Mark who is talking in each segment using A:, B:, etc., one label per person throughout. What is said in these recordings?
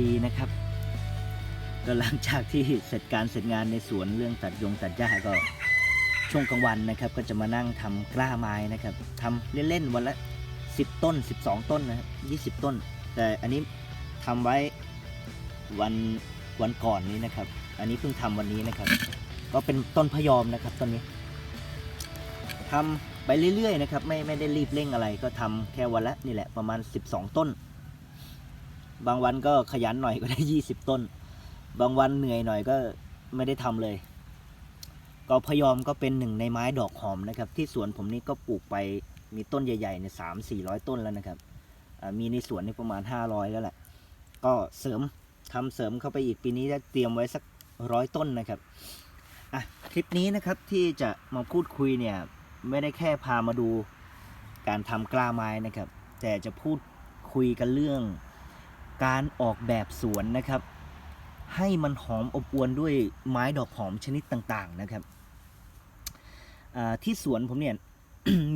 A: ดีนะครับ ก็หลังจากที่เสร็จการเสร็จงานในสวนเรื่องตัดยงตัดหญ้าก็ช่วงกลางวันนะครับ ก็จะมานั่งทำกล้าไม้นะครับทำเล่นๆวันละ 10 ต้น 12 ต้นนะครับ 20 ต้น แต่อันนี้ทำไว้วันวันก่อนนี้นะครับ อันนี้เพิ่งทำวันนี้นะครับ ก็เป็นต้นพยอมนะครับต้นนี้ทำไปเรื่อยๆนะครับ ไม่ไม่ได้รีบเร่งอะไร ก็ทำแค่วันละนี่แหละประมาณ 12 ต้น บางวันก็ขยันหน่อยก็ได้20ต้น บางวันเหนื่อยหน่อยก็ไม่ได้ทำเลย ก็พยอมก็เป็นหนึ่งในไม้ดอกหอมนะครับ ที่สวนผมนี่ก็ปลูกไปมีต้นใหญ่ๆเนี่ยสามสี่ร้อยต้นแล้วนะครับ มีในสวนนี่ประมาณ500แล้วแหละ ก็เสริมทำเสริมเข้าไปอีกปีนี้จะเตรียมไว้สักร้อยต้นนะครับอะคลิปนี้นะครับที่จะมาพูดคุยเนี่ยไม่ได้แค่พามาดูการทำกล้าไม้นะครับ แต่จะพูดคุยกันเรื่อง การออกแบบสวนนะครับ ให้มันหอมอบอวลด้วยไม้ดอกหอมชนิดต่างๆนะครับที่สวนผมเนี่ย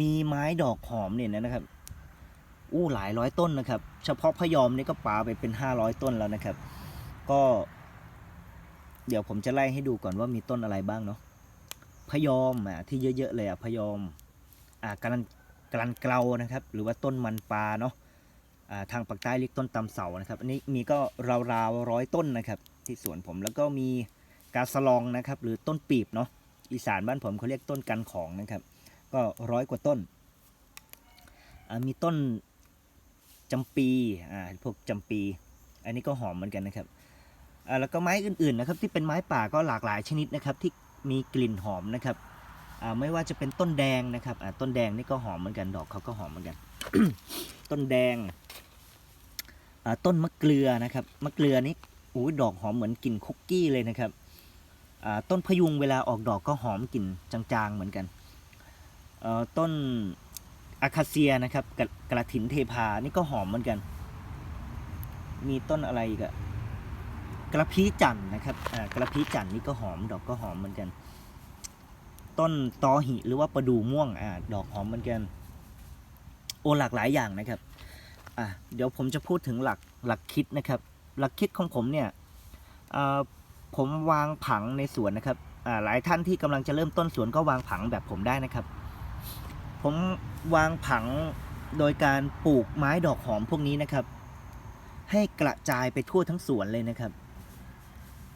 A: มีไม้ดอกหอมเนี่ยนะครับ อู้หลายร้อยต้นนะครับ เฉพาะพยอมนี่ก็ปาไปเป็น 500 ต้นแล้วนะครับ ก็ เดี๋ยวผมจะไล่ให้ดูก่อนว่ามีต้นอะไรบ้างเนาะพยอมอะที่เยอะๆเลยอะพยอมอ่ากรันกรันเกลานะครับ หรือว่าต้นมันปลาเนาะ ทางปากใต้เรียกต้นตำเสานะครับ อันนี้มีก็ราวๆร้อยต้นนะครับ ที่สวนผมแล้วก็มีกาสลองนะครับ หรือต้นปีบเนาะอีสานบ้านผมเขาเรียกต้นกันของนะครับ ก็ร้อยกว่าต้น มีต้นจำปีอ่าพวกจำปี อันนี้ก็หอมเหมือนกันนะครับแล้วก็ไม้อื่นๆนะครับที่เป็นไม้ป่าก็หลากหลายชนิดนะครับที่มีกลิ่นหอมนะครับ ไม่ว่าจะเป็นต้นแดงนะครับต้นแดงนี่ก็หอมเหมือนกันดอกเขาก็หอมเหมือนกัน ต้นแดงต้นมะเกลือนะครับมะเกลือนี่อู้ดอกหอมเหมือนกลิ่นคุกกี้เลยนะครับต้นพยุงเวลาออกดอกก็หอมกลิ่นจางๆเหมือนกันต้นอาคาเซียนะครับกระกระถินเทพานี่ก็หอมเหมือนกัน มีต้นอะไรอีกอะกระพี้จันนะครับกระพี้จันนี่ก็หอมดอกก็หอมเหมือนกัน ต้นตอหิ หรือว่าประดู่ม่วงอ่าดอกหอมเหมือนกัน โอหลากหลายอย่างนะครับอะเดี๋ยวผมจะพูดถึงหลักหลักคิดนะครับ หลักคิดของผมเนี่ยอ่าผมวางผังในสวนนะครับอ่าหลายท่านที่กำลังจะเริ่มต้นสวนก็วางผังแบบผมได้นะครับ ผมวางผังโดยการปลูกไม้ดอกหอมพวกนี้นะครับ ให้กระจายไปทั่วทั้งสวนเลยนะครับ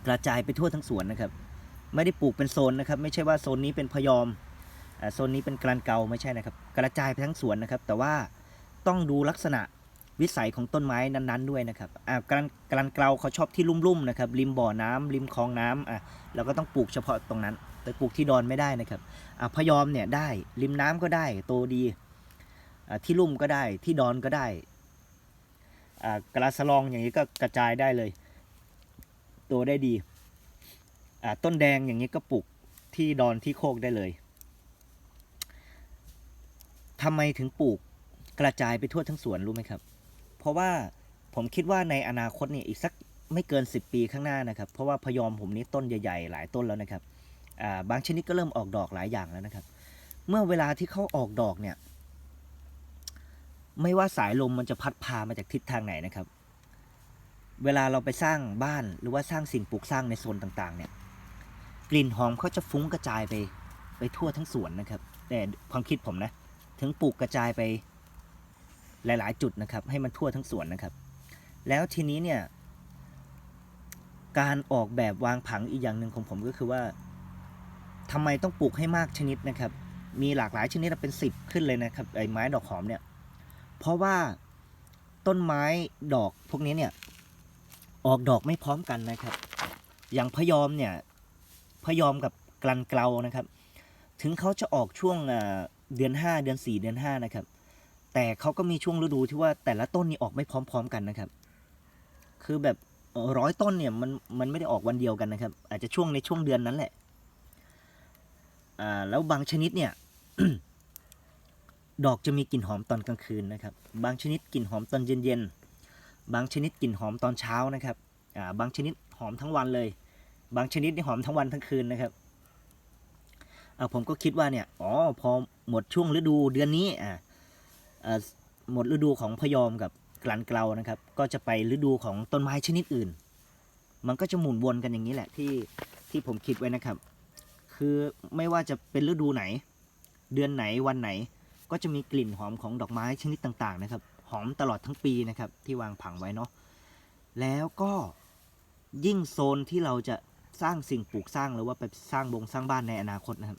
A: กระจายไปทั่วทั้งสวนนะครับ ไม่ได้ปลูกเป็นโซนนะครับ ไม่ใช่ว่าโซนนี้เป็นพยอมโซนนี้เป็นกรันเกาไม่ใช่นะครับ กระจายไปทั้งสวนนะครับ แต่ว่าต้องดูลักษณะวิสัยของต้นไม้นั้นๆด้วยนะครับอ่ากรันกรันเกลาเขาชอบที่ลุ่มๆนะครับ ริมบ่อน้ำริมคลองน้ำอะเราก็ต้องปลูกเฉพาะตรงนั้น แต่ปลูกที่ดอนไม่ได้นะครับอะพยอมเนี่ยได้ริมน้ำก็ได้โตดีอะที่ลุ่มก็ได้ที่ดอนก็ได้อ่ากระสลองอย่างนี้ก็กระจายได้เลย โตได้ดี ต้นแดงอย่างนี้ก็ปลูกที่ดอนที่โคกได้เลยทำไมถึงปลูกกระจายไปทั่วทั้งสวนรู้ไหมครับ เพราะว่าผมคิดว่าในอนาคตเนี่ยอีกสักไม่เกิน 10 ปีข้างหน้านะครับ เพราะว่าพยอมผมนี้ต้นใหญ่ๆ หลายต้นแล้วนะครับาบางชนิดก็เริ่มออกดอกหลายอย่างแล้วนะครับ เมื่อเวลาที่เขาออกดอกเนี่ย ไม่ว่าสายลมมันจะพัดพามาจากทิศทางไหนนะครับ เวลาเราไปสร้างบ้านหรือว่าสร้างสิ่งปลูกสร้างในโซนต่างๆ เนี่ย กลิ่นหอมเขาจะฟุ้งกระจายไปไปทั่วทั้งสวนนะครับ แต่ความคิดผมนะ ถึงปลูกกระจายไปหลาย ๆ จุดนะครับ ให้มันทั่วทั้งสวนนะครับ แล้วทีนี้เนี่ย การออกแบบวางผังอีกอย่างหนึ่งของผมก็คือว่าทำไมต้องปลูกให้มากชนิดนะครับ มีหลากหลายชนิดเป็นสิบขึ้นเลยนะครับไอ้ไม้ดอกหอมเนี่ย เพราะว่าต้นไม้ดอกพวกนี้เนี่ย ออกดอกไม่พร้อมกันนะครับ อย่างพะยอมเนี่ย พะยอมกับกลันเกลานะครับ ถึงเขาจะออกช่วงเดือนห้าเดือนสี่เดือนห้านะครับ แต่เขาก็มีช่วงฤดูที่ว่าแต่ละต้นนี่ออกไม่พร้อม ๆกันนะครับ คือแบบร้อยต้นเนี่ยมันมันไม่ได้ออกวันเดียวกันนะครับ อาจจะช่วงในช่วงเดือนนั้นแหละอ่าแล้วบางชนิดเนี่ยดอกจะมีกลิ่นหอมตอนกลางคืนนะครับ บางชนิดกลิ่นหอมตอนเย็นๆ บางชนิดกลิ่นหอมตอนเช้านะครับ อ่า บางชนิดหอมทั้งวันเลย บางชนิดนี่หอมทั้งวันทั้งคืนนะครับอ่าผมก็คิดว่าเนี่ยอ๋อพอหมดช่วงฤดูเดือนนี้อ่าหมดฤดูของพยอมกับกลันเกลานะครับ ก็จะไปฤดูของต้นไม้ชนิดอื่น มันก็จะหมุนวนกันอย่างนี้แหละที่ที่ผมคิดไว้นะครับ คือไม่ว่าจะเป็นฤดูไหน เดือนไหนวันไหน ก็จะมีกลิ่นหอมของดอกไม้ชนิดต่างๆนะครับ หอมตลอดทั้งปีนะครับที่วางผังไว้เนาะแล้วก็ยิ่งโซนที่เราจะ สร้างสิ่งปลูกสร้างหรือว่าไปสร้างบงสร้างบ้านในอนาคตนะครับ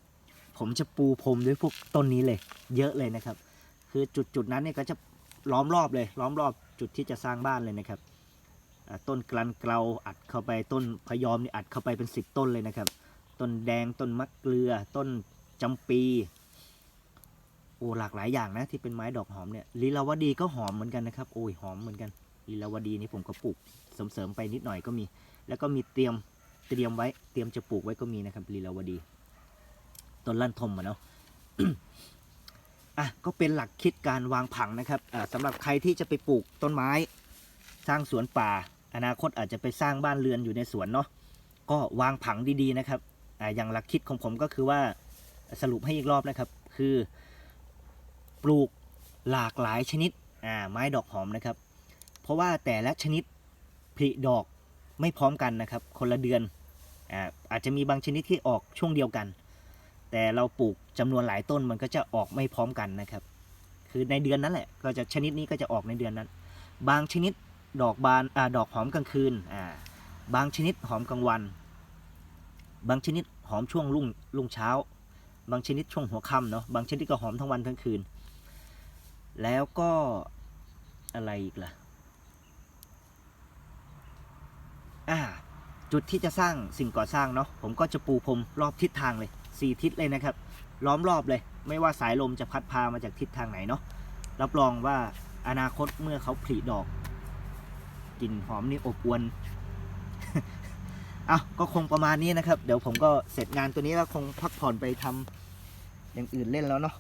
A: ผมจะปูพรมด้วยพวกต้นนี้เลย เยอะเลยนะครับ คือจุดจุดนั้นเนี่ยก็จะล้อมรอบเลย ล้อมรอบจุดที่จะสร้างบ้านเลยนะครับต้นกลันเกลาอัดเข้าไปต้นพะยอมนี่อัดเข้าไปเป็นสิบต้นเลยนะครับ ต้นแดงต้นมะเกลือ ต้นจำปีโอ้หลากหลายอย่างนะที่เป็นไม้ดอกหอมเนี่ยลีลาวดีก็หอมเหมือนกันนะครับโอ้ยหอมเหมือนกันลีลาวดีนี่ผมก็ปลูกเสริมๆไปนิดหน่อยก็มี แล้วก็มีเตรียม เตรียมไว้เตรียมจะปลูกไว้ก็มีนะครับลีลาวดีต้นลั่นทมอะเนาะอะก็เป็นหลักคิดการวางผังนะครับอ่าสำหรับใครที่จะไปปลูกต้นไม้ สร้างสวนป่า อนาคตอาจจะไปสร้างบ้านเรือนอยู่ในสวนเนาะก็วางผังดีๆนะครับออย่างหลักคิดของผมก็คือว่าสรุปให้อีกรอบนะครับ คือปลูกหลากหลายชนิดไม้ดอกหอมนะครับ เพราะว่าแต่ละชนิดผลิดอกไม่พร้อมกันนะครับ คนละเดือน อาจจะมีบางชนิดที่ออกช่วงเดียวกัน แต่เราปลูกจำนวนหลายต้นมันก็จะออกไม่พร้อมกันนะครับ คือในเดือนนั้นแหละก็จะชนิดนี้ก็จะออกในเดือนนั้น บางชนิดดอกบานอดอกหอมกลางคืนบางชนิดหอมกลางวัน บางชนิดหอมช่วงรุ่งรุ่งเช้า บางชนิดช่วงหัวค่ำเนาะบางชนิดก็หอมทั้งวันทั้งคืน แล้วก็อะไรอีกล่ะา จุดที่จะสร้างสิ่งก่อสร้างเนาะผมก็จะปูพรมรอบทิศทางเลยสี่ทิศเลยนะครับ ล้อมรอบเลย ไม่ว่าสายลมจะพัดพามาจากทิศทางไหนเนาะรับรองว่าอนาคตเมื่อเขาผลิดอกกลิ่นหอมนี่อบอวนเอาก็คงประมาณนี้นะครับ เดี๋ยวผมก็เสร็จงานตัวนี้แล้วคงพักผ่อนไปทำอย่างอื่นเล่นแล้วเนาะ